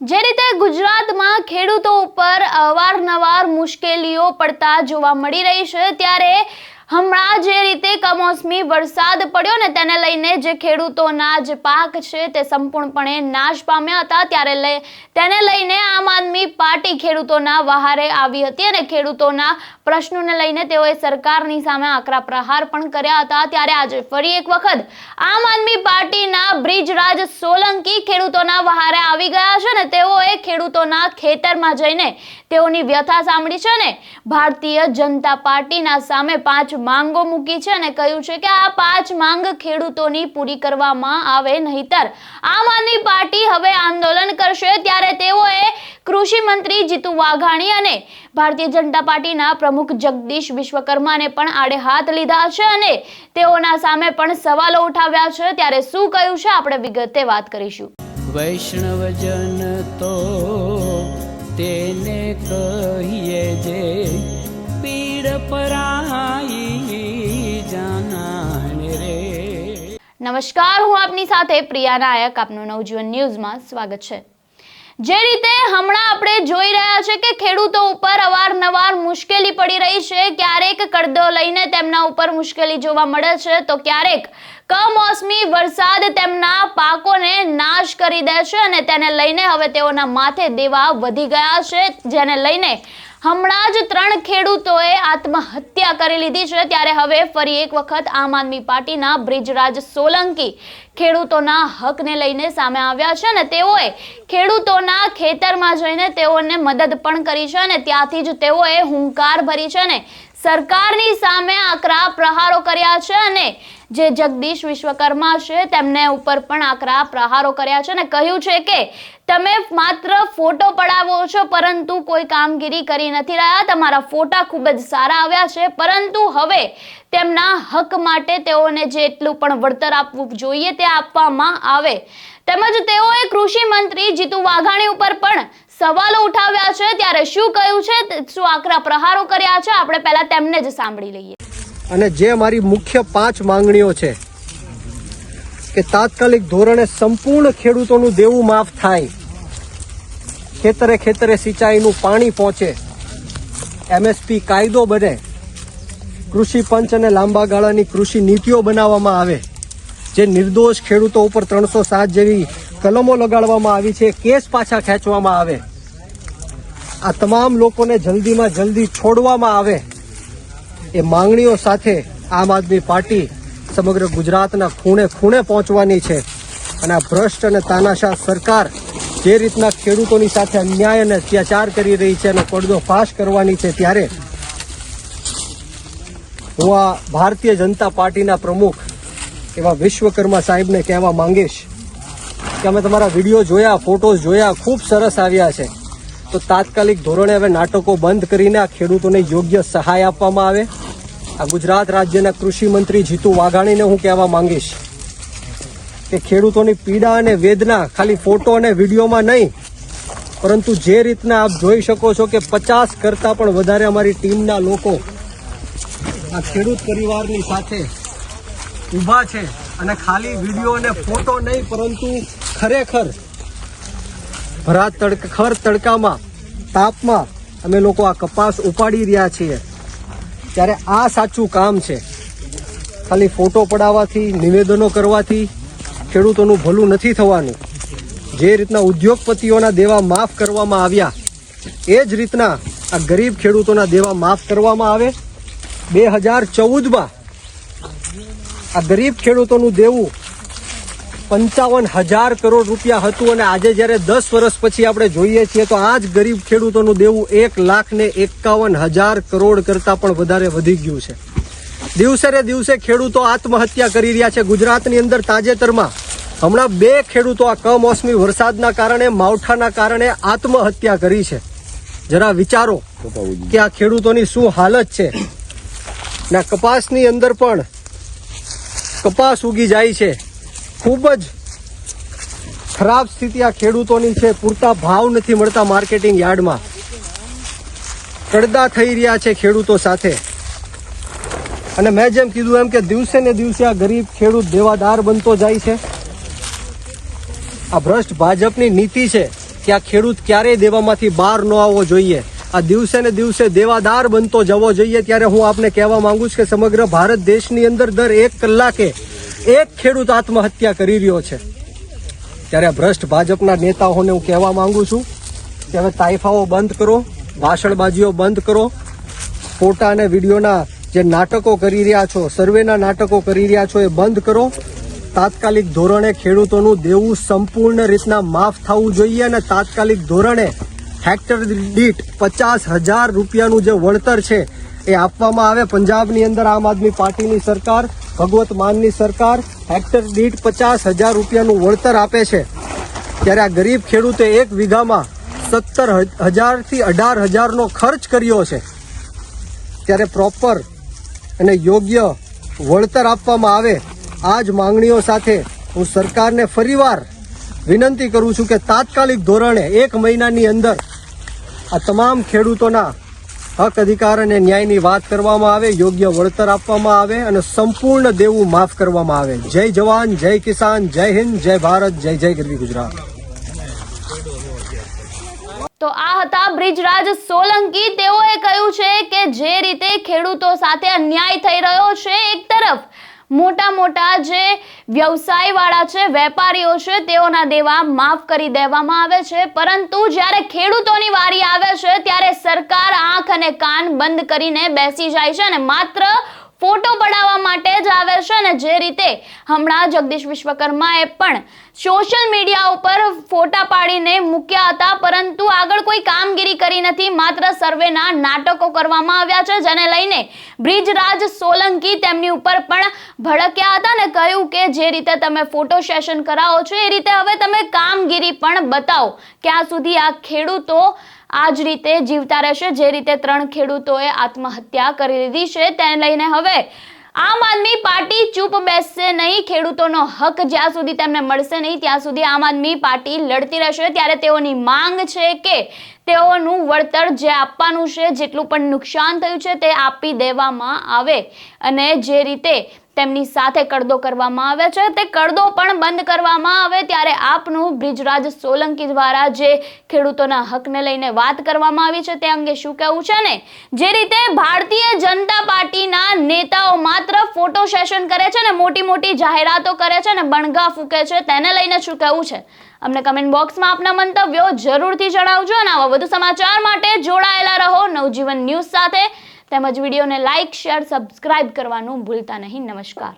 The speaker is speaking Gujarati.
જે રીતે ગુજરાતમાં ખેડૂતો ઉપર અવારનવાર મુશ્કેલીઓ પડતા જોવા મળી રહી છે ત્યારે હમણાં જે રીતે કમોસમી વરસાદ પડ્યો ને તેને લઈને જે ખેડૂતોના જે પાક છે તે સંપૂર્ણપણે નાશ પામ્યા હતા, ત્યારે લઈ તેને લઈને આમ આદમી પાર્ટી ખેડૂતોના વહારે આવી હતી અને ખેડૂતોના પ્રશ્નોને લઈને તેઓએ સરકારની સામે આકરા પ્રહાર પણ કર્યા હતા. ત્યારે આજે ફરી એક વખત આમ આદમી પાર્ટીના બ્રિજરાજ સોલંકી ખેડૂતોના વહારે આવી ગયા છે ને તેઓએ ખેડૂતોના ખેતરમાં જઈને તેઓની વ્યથા સાંભળી છે ને ભારતીય જનતા પાર્ટીના સામે પાંચ માંગો મૂકી છે અને કહ્યું છે કે આ પાંચ માંગ ખેડૂતોની પૂરી કરવામાં આવે નહીતર આમ આદમી પાર્ટી હવે આંદોલન કરશે ત્યારે તેઓએ કૃષિ મંત્રી જીતુ વાઘાણી અને ભારતીય જનતા પાર્ટીના પ્રમુખ જગદીશ વિશ્વકર્માને પણ આડે હાથ લીધા છે અને તેઓના સામે પણ સવાલો ઉઠાવ્યા છે. ત્યારે શું કહ્યું છે આપણે વિગતે વાત કરીશું. વૈષ્ણવજન તો તેને નમસ્કાર, હું આપની સાથે પ્રિયા નાયક. આપનું નવજીવન ન્યૂઝમાં સ્વાગત છે. જે રીતે હમણાં આપણે જોઈ રહ્યા છે કે ખેડૂતો ઉપર અવારનવાર મુશ્કેલી પડી રહી છે, ક્યારેક કડદો લઈને તેમના ઉપર મુશ્કેલી જોવા મળે છે, તો ક્યારેક કમોસમી વરસાદ તેમના પાકોને નાશ કરી દે છે અને તેને લઈને હવે તેઓના માથે દેવા વધી ગયા છે, જેને લઈને હમણાં જ ત્રણ ખેડૂતોએ આત્મહત્યા કરી લીધી છે. ત્યારે હવે ફરી એક વખત આમ આદમી પાર્ટીના બ્રિજરાજ સોલંકી ખેડૂતોના હકને લઈને સામે આવ્યા છે અને તેઓએ ખેડૂતોના ખેતરમાં જઈને તેઓને મદદ પણ કરી છે અને ત્યાંથી જ તેઓએ હુંકાર ભરી છે અને સરકારની સામે આકરા પ્રહારો કર્યા છે અને જે જગદીશ વિશ્વકર્મા છે તેમને ઉપર પણ આકરા પ્રહારો કર્યા છે અને કહ્યું છે કે તમે માત્ર ફોટો પડાવો છો, પરંતુ કોઈ કામગીરી કરી નથી રહ્યા. તમારા ફોટા ખૂબ જ સારા આવ્યા છે, પરંતુ હવે તેમના હક માટે તેઓને જેટલું પણ વળતર આપવું જોઈએ તે આપવામાં આવે. તેમજ તેઓએ કૃષિ મંત્રી જીતુ વાઘાણી ઉપર પણ સવાલો ઉઠાવ્યા છે, ત્યારે શું કહ્યું છે, શું આકરા પ્રહારો કર્યા છે, આપણે પહેલા તેમને જ સાંભળી લઈએ. અને જે મારી મુખ્ય પાંચ માંગણીઓ છે કે તાત્કાલિક ધોરણે સંપૂર્ણ ખેડૂતોનું દેવું માફ થાય, ખેતરે ખેતરે સિંચાઈનું પાણી પહોંચે, એમએસપી કાયદો બને, કૃષિ પંચ અને લાંબા ગાળાની કૃષિ નીતિઓ બનાવવામાં આવે, જે નિર્દોષ ખેડૂતો ઉપર ત્રણસો સાત જેવી કલમો લગાડવામાં આવી છે, કેસ પાછા ખેંચવામાં આવે. આ તમામ લોકોને જલ્દીમાં જલ્દી છોડવામાં આવે. એ માંગણીઓ સાથે આમ આદમી પાર્ટી સમગ્ર ગુજરાતના ખૂણે ખૂણે પહોંચવાની છે. અને આ ભ્રષ્ટ અને તાનાશાહ સરકાર જે રીતના ખેડૂતોની સાથે અન્યાય અને અત્યાચાર કરી રહી છે અને પડદો ફાશ કરવાની છે ત્યારે હું આ ભારતીય જનતા પાર્ટીના પ્રમુખ એવા વિશ્વકર્મા સાહેબને કહેવા માંગીશ. કે અમે તમારા વીડિયો જોયા, ફોટોઝ જોયા, ખૂબ સરસ આવ્યા છે. તો તાત્કાલિક ધોરણે હવે નાટકો બંધ કરીને આ ખેડૂતોને યોગ્ય સહાય આપવામાં આવે. આ ગુજરાત રાજ્યના કૃષિ મંત્રી જીતુ વાઘાણીને હું કહેવા માંગીશ કે ખેડૂતોની પીડા અને વેદના ખાલી ફોટો અને વિડીયોમાં નહીં, પરંતુ જે રીતના આપ જોઈ શકો છો કે પચાસ કરતાં પણ વધારે અમારી ટીમના લોકો આ ખેડૂત પરિવારની સાથે ઊભા છે અને ખાલી વીડિયો અને ફોટો નહીં, પરંતુ ખરેખર ભરા તડક, ખર તડકામાં, તાપમાં અમે લોકો આ કપાસ ઉપાડી રહ્યા છીએ. ત્યારે આ સાચું કામ છે. ખાલી ફોટો પડાવવાથી, નિવેદનો કરવાથી ખેડૂતોનું ભલું નથી થવાનું. જે રીતના ઉદ્યોગપતિઓના દેવા માફ કરવામાં આવ્યા, એ જ રીતના આ ગરીબ ખેડૂતોના દેવા માફ કરવામાં આવે. બે હજાર ચૌદમાં આ ગરીબ ખેડૂતોનું દેવું પંચાવન હજાર કરોડ રૂપિયા હતું અને આજે જ્યારે દસ વર્ષ પછી આપણે જોઈએ છીએ તો આ જ ગરીબ ખેડૂતોનું દેવું એક લાખ ને એકાવન હજાર કરોડ કરતાં પણ વધારે વધી ગયું છે. દિવસે ને દિવસે ખેડૂતો આત્મહત્યા કરી રહ્યા છે. ગુજરાતની અંદર તાજેતરમાં હમણાં બે ખેડૂતો આ કમોસમી વરસાદના કારણે, માવઠાના કારણે આત્મહત્યા કરી છે. જરા વિચારો કે આ ખેડૂતોની શું હાલત છે. ના, કપાસની અંદર પણ કપાસ ઉગી જાય છે. ખૂબ જ ખરાબ સ્થિતિ આ ખેડૂતોની છે. પૂરતા ભાવ નથી મળતા માર્કેટિંગ યાર્ડમાં. કડદા થઈ રહ્યા છે ખેડૂતો સાથે. અને મેં જેમ કીધું એમ કે દિવસે ને દિવસે આ ગરીબ ખેડૂત દેવાદાર બનતો જાય છે. આ ભ્રષ્ટ ભાજપની નીતિ છે કે આ ખેડૂત ક્યારેય દેવામાંથી બહાર ન આવવો જોઈએ. આ દિવસે ને દિવસે દેવાદાર બનતો જવો જોઈએ ત્યારે હું આપને કહેવા માંગુ છું કે સમગ્ર ભારત દેશની અંદર દર એક કલાકે એક ખેડૂત આત્મહત્યા કરી રહ્યો છે. ત્યારે ભ્રષ્ટ ભાજપના નેતાઓને હું કહેવા માંગુ છું કે હવે તાઇફાઓ બંધ કરો ભાષણબાજીઓ બંધ કરો. ફોટા અને વિડીયોના જે નાટકો કરી રહ્યા છો, સર્વેના નાટકો કરી રહ્યા છો, એ બંધ કરો. તાત્કાલિક ધોરણે ખેડૂતોનું દેવું સંપૂર્ણ રીતના માફ થવું જોઈએ અને તાત્કાલિક ધોરણે હેક્ટર દીઠ પચાસ હજાર રૂપિયાનું જે વળતર છે, એ આપવામાં આવે. પંજાબની અંદર આમ આદમી પાર્ટીની સરકાર ભગવત માનની સરકાર હેક્ટર દીઠ પચાસ હજાર રૂપિયાનું વળતર આપે છે. ત્યારે આ ગરીબ ખેડૂતે એક વીઘામાં સત્તર હજારથી અઢાર હજારનો ખર્ચ કર્યો છે. ત્યારે પ્રોપર અને યોગ્ય વળતર આપવામાં આવે, આ જ માંગણીઓ સાથે હું સરકારને ફરીવાર વિનંતી કરું છું કે તાત્કાલિક ધોરણે એક મહિનાની અંદર આ તમામ ખેડૂતોના હક અધિકાર અને ન્યાયની વાત કરવામાં આવે, યોગ્ય વળતર આપવામાં આવે અને સંપૂર્ણ દેવું માફ કરવામાં આવે. જય જવાન, જય કિસાન, જય હિન્દ, જય ભારત, જય જય ગરવી ગુજરાત. તો આ હતા બ્રિજરાજ સોલંકી. તેઓએ કહ્યું છે કે જે રીતે ખેડૂતો સાથે અન્યાય થઈ રહ્યો છે, એક તરફ મોટા મોટા જે વ્યવસાય વાળા છે, વેપારીઓ છે, તેઓના દેવા માફ કરી દેવામાં આવે છે. પરંતુ જ્યારે ખેડૂતોની વારી આવે છે, ત્યારે સરકાર અને કાન બંધ કરીને બેસી જાય છે અને માત્ર ફોટો પડાવવા માટે જ આવે છે ને જે રીતે હમણાં જગદીશ વિશ્વકર્માએ પણ સોશિયલ મીડિયા ઉપર ફોટા પાડીને મૂક્યા હતા, પરંતુ આગળ કોઈ કામગીરી કરી નથી. માત્ર સર્વેના નાટકો કરવામાં આવ્યા છે, જેને લઈને બ્રિજરાજ સોલંકી તેમની ઉપર પણ ભડક્યા હતા ને કહ્યું કે જે રીતે તમે ફોટો સેશન કરાવો છો, એ રીતે હવે તમે કામગીરી પણ બતાવો. ક્યાં સુધી આ ખેડૂતો આ જ રીતે જીવતા રહેશે. જે રીતે ત્રણ ખેડૂતોએ આત્મહત્યા કરી દીધી છે તેને લઈને હવે આમ આદમી પાર્ટી ચૂપ બેસશે નહીં. ખેડૂતોનો હક જ્યાં સુધી તેમને મળશે નહીં, ત્યાં સુધી આમ આદમી પાર્ટી લડતી રહેશે. ત્યારે તેઓની માંગ છે કે તેઓનું વળતર જે આપવાનું છે, જેટલું પણ નુકસાન થયું છે, તે આપી દેવામાં આવે. અને જે રીતે તેમની સાથે કડદો કરવામાં આવે છે, તે કડદો પણ બંધ કરવામાં આવે ત્યારે આપનું બ્રિજરાજ સોલંકી દ્વારા જે ખેડૂતોના હકને લઈને વાત કરવામાં આવી છે, તે અંગે શું કહેવું છે ને જે રીતે ભારતીય જનતા પાર્ટીના નેતાઓ માત્ર ફોટો સેશન કરે છે ને મોટી મોટી જાહેરાતો કરે છે ને બણગા ફૂકે છે, તેને લઈને શું કહેવું છે? અમને કમેન્ટ બોક્સમાં આપના મંતવ્યો જરૂરથી જણાવજો અને આવા વધુ સમાચાર માટે જોડાયેલા રહો નવજીવન ન્યૂઝ સાથે. તેમજ વિડીયોને લાઇક શેર સબસ્ક્રાઇબ કરવાનું ભૂલતા નહીં. નમસ્કાર.